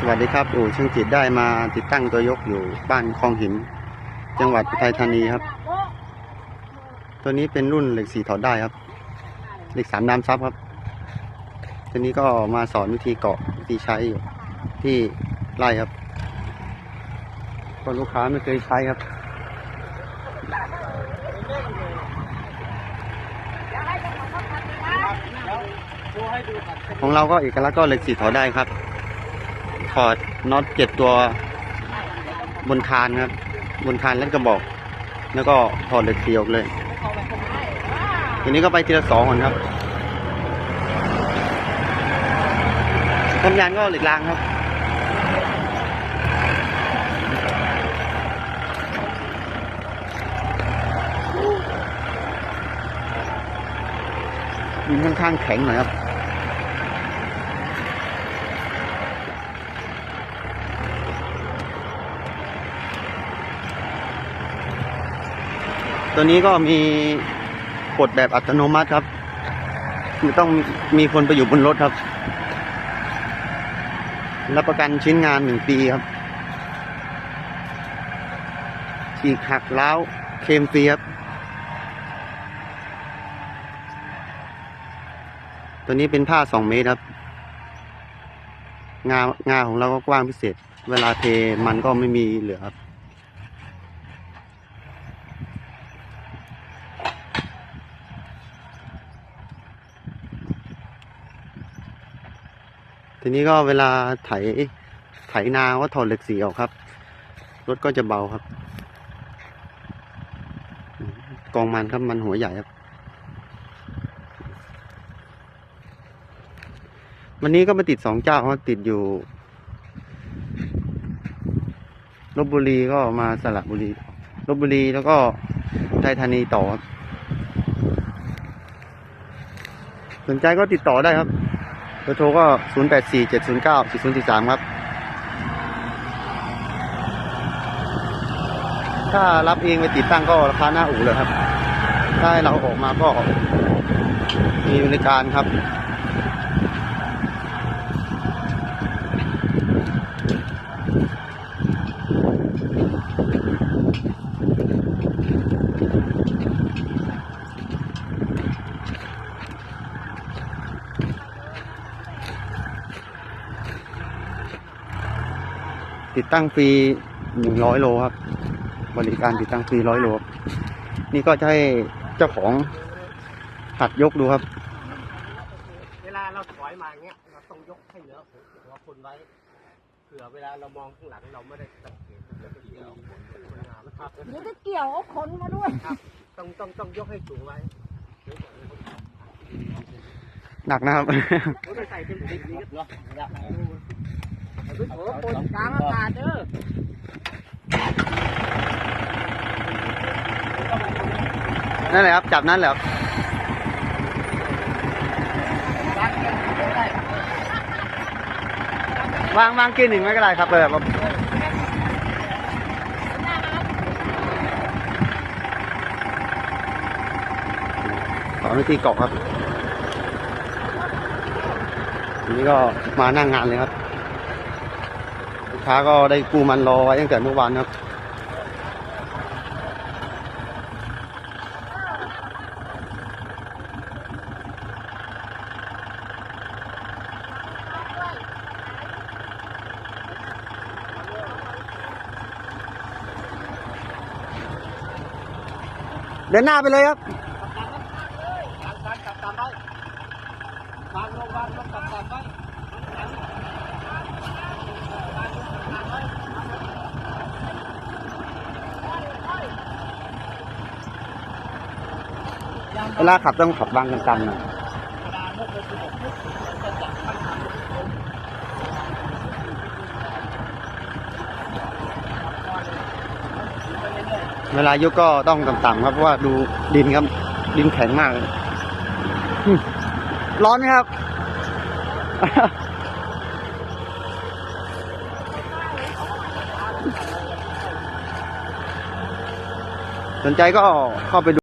สวัสดีครับอู่ช่างจิตได้มาติดตั้งตัวยกอยู่บ้านคลองหิน จังหวัดอุทัยธานีครับ ตัวนี้เป็นรุ่นเหล็กสีถอดได้ครับ เหล็กสามน้ำซับครับ ตัวนี้ก็มาสอนวิธีเกาะวิธีใช้อยู่ที่ไร่ครับก็ลูกค้าไม่เคยใช้ครับของเราก็เอกลักษณ์ก็เหล็กสีถอดได้ครับ ถอดน็อตเจ็ดตัวบนคานครับ บนคานแล้วกระบอก แล้วก็ถอดเหล็กเสีออกเลย ทีนี้ก็ไปทีละสองก่อนครับทำยานก็เหล็กรางครับดินค่อนข้างแข็งหน่อยครับ ตัวนี้ก็มีกดแบบอัตโนมัติครับคือต้องมีคนไปอยู่บนรถครับ รับประกันชิ้นงานหนึ่งปีครับฉีกหักเล้าเคมฟรีครับ ตัวนี้เป็นผ้าสองเมตรครับ งางาของเราก็กว้างพิเศษ เวลาเทมันก็ไม่มีเหลือครับ ทีนี้ก็เวลาไถไถนาก็ถอดเหล็กสีออกครับ รถก็จะเบาครับ กองมันครับมันหัวใหญ่ครับ วันนี้ก็มาติดสองเจ้าครับติดอยู่ลบบุรีก็มาสระบุรีลบบุรีแล้วก็ไทยธานีต่อ สนใจก็ติดต่อได้ครับ เบอร์โทรก็ 0 8 4 7 0 9 4 0 4 3 ครับ ถ้ารับเองไปติดตั้งก็ราคาหน้าอู่เลยครับถ้าเราออกมาก็มีบริการครับ ติดตั้งฟรีหนึ่งร้อยโลครับ บริการติดตั้งฟรีร้อยโลครับนี่ก็จะให้เจ้าของหัดยกดูครับ เวลาเราถอยมาเงี้ยเราต้องยกให้เหนือหัวคนไว้เผื่อเวลาเรามองข้างหลังเราไม่ได้สังเกตจะเกี่ยวคนงามครับเดี๋ยวจะเกี่ยวเอาขนมาด้วยครับต้องต้องต้องยกให้สูงไว้หนักนะครับ ผมจะใส่เป็นติดนี้เหรอโอ้โหปนกลางอากาศเด้อนั่นแหละครับ จับนั่นแหละครับวางวางกินหนึ่งไม่ก็ได้ครับเลยแบบสอนวิธีเกาะครับ นี้ก็มานั่งงานเลยครับ ค้าก็ได้กู้มันรอไว้ตั้งแต่เมื่อวานครับเดินหน้าไปเลยครับการการจับตามไว้วางลงวางลงจับตามไว้ เวลาขับต้องขับวางกันกันหน่อยเวลายกก็ต้องต่ำๆครับเพราะว่าดูดินครับ ดินแข็งมาก ร้อนไหมครับ สนใจก็เข้าไปดู